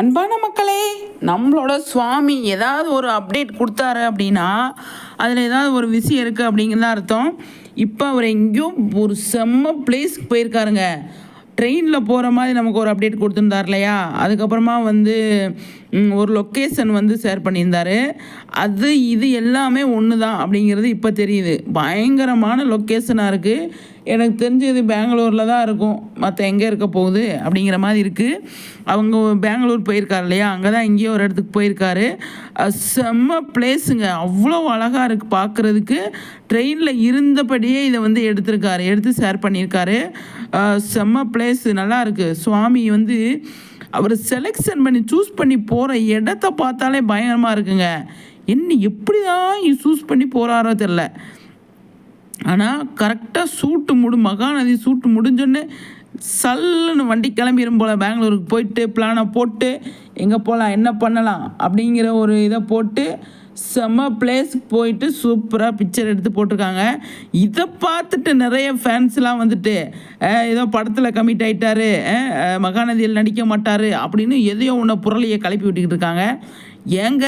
அன்பான மக்களே நம்மளோட சுவாமி ஏதாவது ஒரு அப்டேட் கொடுத்தாரு அப்படின்னா அதில் ஏதாவது ஒரு விஷயம் இருக்குது அப்படிங்கிறத அர்த்தம். இப்போ அவர் எங்கேயோ ஒரு செம்ம பிளேஸ்க்கு போயிருக்காருங்க. ட்ரெயினில் போகிற மாதிரி நமக்கு ஒரு அப்டேட் கொடுத்துருந்தார் இல்லையா? அதுக்கப்புறமா வந்து ஒரு லொக்கேஷன் வந்து ஷேர் பண்ணியிருந்தாரு. அது இது எல்லாமே ஒன்று தான் அப்படிங்கிறது இப்போ தெரியுது. பயங்கரமான லொக்கேஷனாக இருக்குது எனக்கு தெரிஞ்சது பெங்களூரில் தான் இருக்கும். மற்ற எங்கே இருக்க போகுது அப்படிங்கிற மாதிரி இருக்குது அவங்க பெங்களூர் போயிருக்காரு இல்லையா? அங்கே தான் இங்கேயோ ஒரு இடத்துக்கு போயிருக்காரு. செம்ம பிளேஸுங்க அவ்வளோ அழகாக இருக்குது பார்க்குறதுக்கு ட்ரெயினில் இருந்தபடியே இதை வந்து எடுத்திருக்காரு. எடுத்து ஷேர் பண்ணியிருக்காரு. செம்ம பிளேஸு நல்லாயிருக்கு சுவாமி வந்து அவர் செலெக்ஷன் பண்ணி சூஸ் பண்ணி போகிற இடத்த பார்த்தாலே பயங்கரமாக இருக்குங்க. என்ன எப்படி தான் சூஸ் பண்ணி போகிறாரோ தெரில ஆனால் கரெக்டாக சூட்டு முடி மகாநதி சூட்டு முடிஞ்சோடனே சல்லுன்னு வண்டி கிளம்பிடும் போல் பெங்களூருக்கு போயிட்டு பிளானை போட்டு எங்கே போகலாம் என்ன பண்ணலாம் அப்படிங்கிற ஒரு இதை போட்டு செம்ம பிளேஸுக்கு போயிட்டு சூப்பராக பிக்சர் எடுத்து போட்டிருக்காங்க. இதை பார்த்துட்டு நிறைய ஃபேன்ஸ்லாம் வந்துட்டு ஏதோ படத்தில் கமிட் ஆகிட்டாரு மகாநதியில் நடிக்க மாட்டார் அப்படின்னு எதையோ ஒன்று புரளியை கிளப்பி விட்டுக்கிட்டு இருக்காங்க. ஏங்க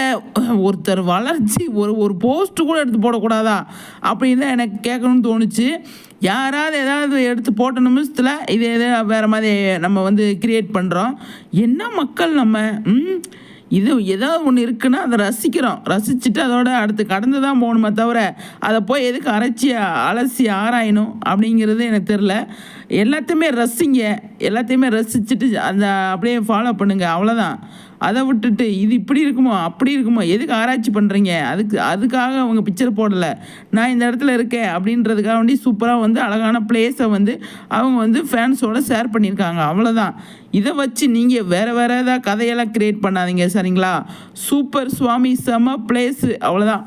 ஒருத்தர் வளர்ச்சி ஒரு ஒரு போஸ்ட்டு கூட எடுத்து போடக்கூடாதா? அப்படின்னு தான் எனக்கு கேட்கணும்னு தோணுச்சு. யாராவது ஏதாவது எடுத்து போட்ட நிமிஷத்தில் இது எதை வேறு மாதிரி நம்ம வந்து கிரியேட் பண்ணுறோம் என்ன மக்கள் நம்ம? இது ஏதாவது ஒன்று இருக்குன்னா அதை ரசிக்கிறோம். ரசிச்சுட்டு அதோட அடுத்து கடந்து தான் போகணுமே தவிர அதை போய் எதுக்கு அரைச்சி அலசி ஆராயணும் அப்படிங்கிறது எனக்கு தெரில எல்லாத்தையுமே ரசிங்க. எல்லாத்தையுமே ரசிச்சுட்டு அந்த அப்படியே ஃபாலோ பண்ணுங்கள் அவ்வளோதான் அதை விட்டுட்டு இது இப்படி இருக்குமோ அப்படி இருக்குமோ எதுக்கு ஆராய்ச்சி பண்ணுறீங்க அதுக்கு அதுக்காக அவங்க பிக்சர் போடலை. நான் இந்த இடத்துல இருக்கேன் அப்படின்றதுக்காக வேண்டி சூப்பராக வந்து அழகான பிளேஸை வந்து அவங்க வந்து ஃபேன்ஸோடு ஷேர் பண்ணியிருக்காங்க. அவ்வளோதான் இதை வச்சு நீங்கள் வேறு வேறு ஏதாவது கதையெல்லாம் க்ரியேட் பண்ணாதீங்க. சரிங்களா? சூப்பர் சுவாமி செம பிளேஸு அவ்வளோதான்